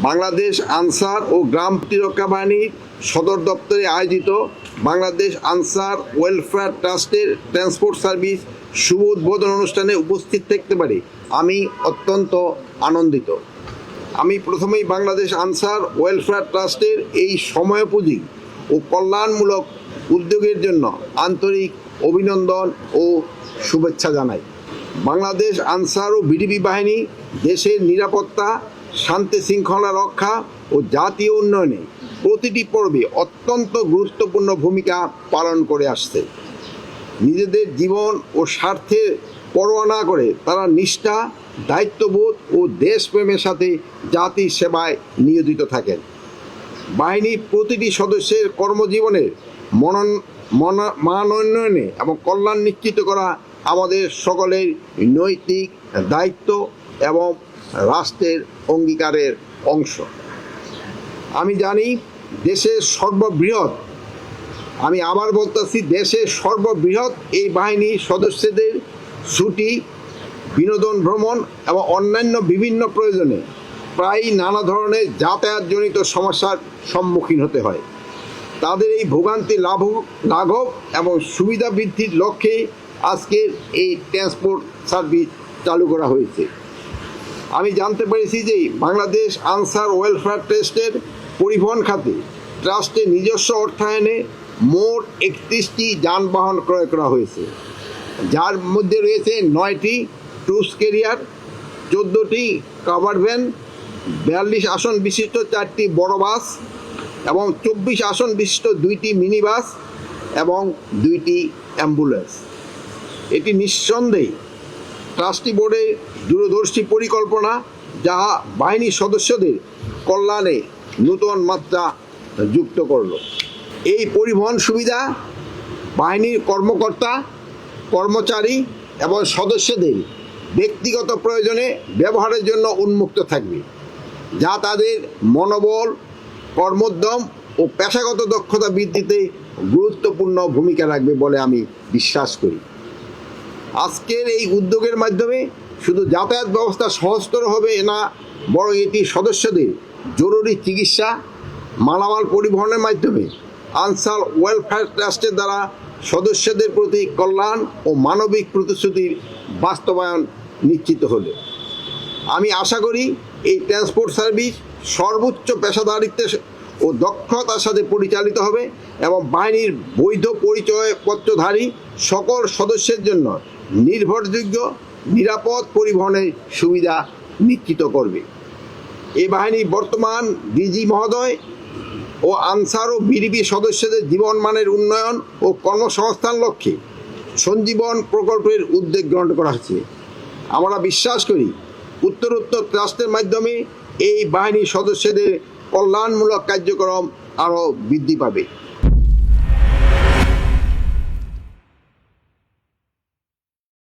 বাংলাদেশ আনসার ও গ্রাম প্রতিরক্ষা বাহিনীর সদর দপ্তরে আয়োজিত বাংলাদেশ আনসার ওয়েলফেয়ার ট্রাস্টের ট্রান্সপোর্ট সার্ভিস শুভ উদ্বোধন অনুষ্ঠানে উপস্থিত থাকতে পারি। আমি অত্যন্ত আনন্দিত। আমি প্রথমেই বাংলাদেশ আনসার ওয়েলফেয়ার ট্রাস্টের এই সময়োপযোগী ও কল্যাণমূলক উদ্যোগের জন্য আন্তরিক অভিনন্দন ও শুভেচ্ছা জানাই। বাংলাদেশ আনসার ও বিডিপি বাহিনী দেশের নিরাপত্তা শান্তি শৃঙ্খলা রক্ষা ও জাতীয় উন্নয়নে প্রতিটি পর্বে অত্যন্ত গুরুত্বপূর্ণ ভূমিকা পালন করে আসছে। নিজেদের জীবন ও স্বার্থের পরোয়া না করে তারা নিষ্ঠা, দায়িত্ববোধ ও দেশপ্রেমের সাথে জাতির সেবায় নিয়োজিত থাকেন। বাহিনীর প্রতিটি সদস্যের কর্মজীবনের মনন, মনা- মানোন্নয়নে এবং কল্যাণ নিশ্চিত করা আমাদের সকলের নৈতিক দায়িত্ব এবং রাষ্ট্রের অঙ্গীকারের অংশ। আমি জানি দেশের সর্ববৃহৎ, আমি আবার বলতেছি দেশের সর্ববৃহৎ এই বাহিনীর সদস্যদের ছুটি, বিনোদন ভ্রমণ এবং অন্যান্য বিভিন্ন প্রয়োজনে প্রায় নানা ধরনের যাতায়াতজনিত সমস্যার সম্মুখীন হতে হয়। তাদের এই ভোগান্তি লাভ লাঘব এবং সুবিধা বৃদ্ধির লক্ষ্যে আজকের এই ট্রান্সপোর্ট সার্ভিস চালু করা হয়েছে। আমি জানতে পেরেছি যে বাংলাদেশ আনসার ওয়েলফেয়ার ট্রাস্টের পরিবহন খাতে ট্রাস্টের নিজস্ব অর্থায়নে মোট একত্রিশটি যানবাহন ক্রয় করা হয়েছে। যার মধ্যে রয়েছে নয়টি টুস কেরিয়ার চোদ্দোটি কাভার ভ্যান, বিয়াল্লিশ আসন বিশিষ্ট চারটি বড় বাস এবং চব্বিশ আসন বিশিষ্ট দুইটি মিনি বাস এবং দুইটি অ্যাম্বুলেন্স। এটি নিঃসন্দেহে ট্রাস্টি বোর্ডের দূরদর্শী পরিকল্পনা যা বাহিনীর সদস্যদের কল্যাণে নূতন মাত্রা যুক্ত করল। এই পরিবহন সুবিধা বাহিনীর কর্মকর্তা, কর্মচারী এবং সদস্যদের ব্যক্তিগত প্রয়োজনে ব্যবহারের জন্য উন্মুক্ত থাকবে, যা তাদের মনোবল, কর্মোদ্যম ও পেশাগত দক্ষতা বৃদ্ধিতে গুরুত্বপূর্ণ ভূমিকা রাখবে বলে আমি বিশ্বাস করি। আজকের এই উদ্যোগের মাধ্যমে শুধু যাতায়াত ব্যবস্থা সহজতর হবে না, বরং এটি সদস্যদের জরুরি চিকিৎসা, মালামাল পরিবহনের মাধ্যমে আনসার ওয়েলফেয়ার ট্রাস্টের দ্বারা সদস্যদের প্রতি কল্যাণ ও মানবিক প্রতিশ্রুতির বাস্তবায়ন নিশ্চিত হলো। আমি আশা করি এই ট্রান্সপোর্ট সার্ভিস সর্বোচ্চ পেশাদারিত্বের ও দক্ষতার সাথে পরিচালিত হবে এবং বাহিনীর বৈধ পরিচয়পত্রধারী সকল সদস্যের জন্য নির্ভরযোগ্য, নিরাপদ পরিবহনের সুবিধা নিশ্চিত করবে। এই বাহিনী বর্তমান ডিজি মহোদয় ও আনসার ও বিডিপি সদস্যদের জীবনমানের উন্নয়ন ও কর্মসংস্থান লক্ষ্যে সঞ্জীবন প্রকল্পের উদ্যোগ গ্রহণ করা হয়েছে আমরা বিশ্বাস করি, উত্তরোত্তর ট্রাস্টের মাধ্যমে এই বাহিনীর সদস্যদের কল্যাণমূলক কার্যক্রম আরও বৃদ্ধি পাবে।